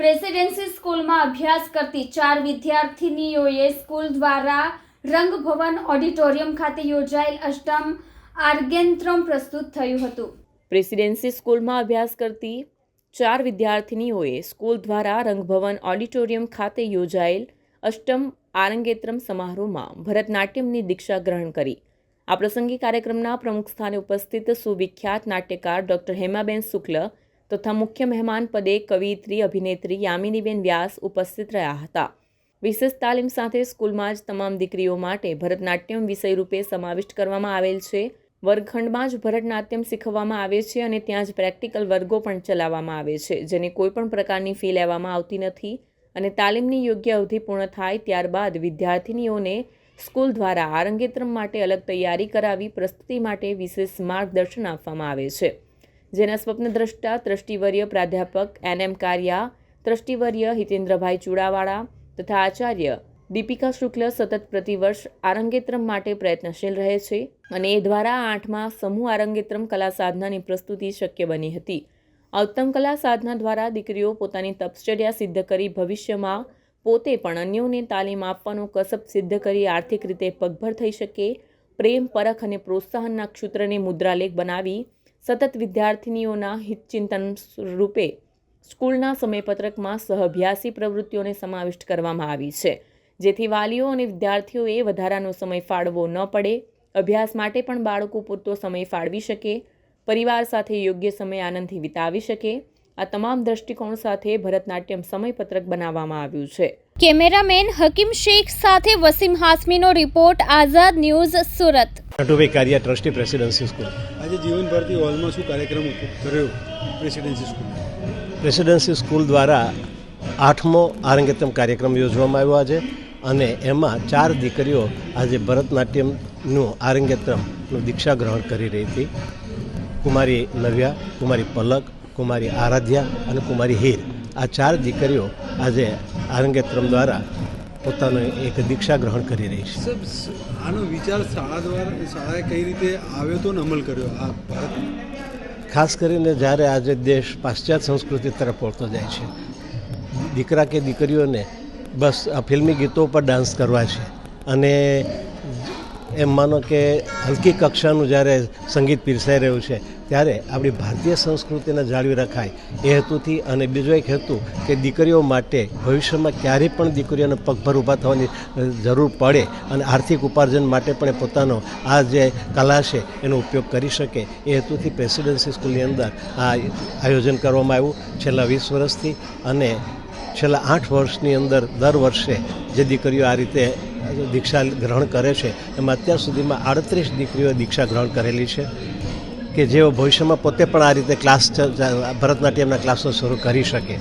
Presidency સ્કૂલમાં અભ્યાસ કરતી ચાર વિદ્યાર્થિનીઓએ સ્કૂલ દ્વારા રંગભવન ઓડિટોરિયમ ખાતે યોજાયેલ અષ્ટમ આર્ગેન્ત્રમ પ્રસ્તુત થયું હતું. પ્રેસિડેન્સી સ્કૂલમાં અભ્યાસ કરતી ચાર વિદ્યાર્થીનીઓએ સ્કૂલ દ્વારા રંગભવન ઓડિટોરિયમ ખાતે યોજાયેલ અષ્ટમ આરંગેત્રમ સમારોહમાં ભરતનાટ્યમની દીક્ષા ગ્રહણ કરી. આ પ્રસંગે કાર્યક્રમના પ્રમુખ સ્થાને ઉપસ્થિત સુવિખ્યાત નાટ્યકાર ડૉક્ટર હેમાબેન શુક્લ તથા મુખ્ય મહેમાન પદે કવિયત્રી અભિનેત્રી યામિનીબેન વ્યાસ ઉપસ્થિત રહ્યા હતા. વિશેષ તાલીમ સાથે સ્કૂલમાં જ તમામ દીકરીઓ માટે ભરતનાટ્યમ વિષય રૂપે સમાવિષ્ટ કરવામાં આવેલ છે. વર્ગખંડમાં જ ભરતનાટ્યમ શીખવવામાં આવે છે અને ત્યાં જ પ્રેક્ટિકલ વર્ગો પણ ચલાવવામાં આવે છે, જેને કોઈપણ પ્રકારની ફી લેવામાં આવતી નથી અને તાલીમની યોગ્ય અવધિ પૂર્ણ થાય ત્યારબાદ વિદ્યાર્થિનીઓને સ્કૂલ દ્વારા આરંગેત્રમ માટે અલગ તૈયારી કરાવી પ્રસ્તુતિ માટે વિશેષ માર્ગદર્શન આપવામાં આવે છે. જેના સ્વપ્નદ્રષ્ટા ત્રષ્ટિવર્ય પ્રાધ્યાપક એન એમ કારિયા, ત્રષ્ટિવર્ય હિતેન્દ્રભાઈ ચુડાવાળા તથા આચાર્ય દીપિકા શુક્લ સતત પ્રતિવર્ષ આરંગેત્રમ માટે પ્રયત્નશીલ રહે છે અને એ દ્વારા આઠમાં સમૂહ આરંગેત્રમ કલા સાધનાની પ્રસ્તુતિ શક્ય બની હતી. આ ઉત્તમ કલા સાધના દ્વારા દીકરીઓ પોતાની તપશ્ચર્યા સિદ્ધ કરી ભવિષ્યમાં પોતે પણ અન્યોને તાલીમ આપવાનો કસબ સિદ્ધ કરી આર્થિક રીતે પગભર થઈ શકે, પ્રેમ, પરખ અને પ્રોત્સાહનના ક્ષેત્રને મુદ્રાલેખ બનાવી સતત વિદ્યાર્થિનીઓના હિતચિંતન રૂપે સ્કૂલના સમયપત્રકમાં સહઅભ્યાસી પ્રવૃત્તિઓને સમાવિષ્ટ કરવામાં આવી છે. જેથી વાલીઓ અને વિદ્યાર્થીઓએ વધારાનો સમય ફાળવો ન પડે અભ્યાસ માટે પણ બાળકો પૂરતો સમય ફાળવી શકે પરિવાર સાથે યોગ્ય સમય આનંદથી વિતાવી શકે. આ તમામ દ્રષ્ટિકોણ સાથે ભરતનાટ્યમ સમયપત્રક બનાવવામાં આવ્યું છે. કેમેરામેન હકીમ શેખ સાથે Wasim હાસમીનો report Azad news Surat. Natubhai Kariya trustee presidency school આજે જીવન હોલમાં શું કાર્યક્રમ કર્યો? પ્રેસિડેન્સી સ્કૂલ પ્રેસિડેન્સી સ્કૂલ દ્વારા આઠમો આરંગેતમ કાર્યક્રમ યોજવામાં આવ્યો આજે અને એમાં ચાર દીકરીઓ આજે ભરતનાટ્યમનું આરંગેત્રમનું દીક્ષા ગ્રહણ કરી રહી હતી. કુમારી નવ્યા, કુમારી પલક, કુમારી આરાધ્યા અને કુમારી હીર આ ચાર દીકરીઓ આજે આરંગેત્રમ દ્વારા પોતાનો એક દીક્ષા ગ્રહણ કરી રહી છે. આનો વિચાર શાળા દ્વારા શાળાએ કઈ રીતે આવ્યો તો અમલ કર્યો આ ભારત ખાસ કરીને જ્યારે આજે દેશ પાશ્ચાત્ય સંસ્કૃતિ તરફ વળતો જાય છે દીકરા કે દીકરીઓને બસ આ ફિલ્મી ગીતો પર ડાન્સ કરવા છે. અને એમ માનો કે હલકી કક્ષાનું જ્યારે સંગીત પીરસાઈ રહ્યું છે ત્યારે આપણી ભારતીય સંસ્કૃતિને જાળવી રખાય એ હેતુથી અને બીજો એક હેતુ કે દીકરીઓ માટે ભવિષ્યમાં ક્યારેય પણ દીકરીઓને પગભર ઊભા થવાની જરૂર પડે અને આર્થિક ઉપાર્જન માટે પણ એ પોતાનો આ જે કલા છે એનો ઉપયોગ કરી શકે એ હેતુથી પ્રેસિડેન્સી સ્કૂલની અંદર આ આયોજન કરવામાં આવ્યું. છેલ્લા વીસ વર્ષથી અને છેલ્લા આઠ વર્ષની અંદર દર વર્ષે જે દીકરીઓ આ રીતે દીક્ષા ગ્રહણ કરે છે, એમાં અત્યાર સુધીમાં આડત્રીસ દીકરીઓ દીક્ષા ગ્રહણ કરેલી છે. કે જેઓ ભવિષ્યમાં પોતે પણ આ રીતે ક્લાસ ભરતનાટ્યમના ક્લાસો શરૂ કરી શકે.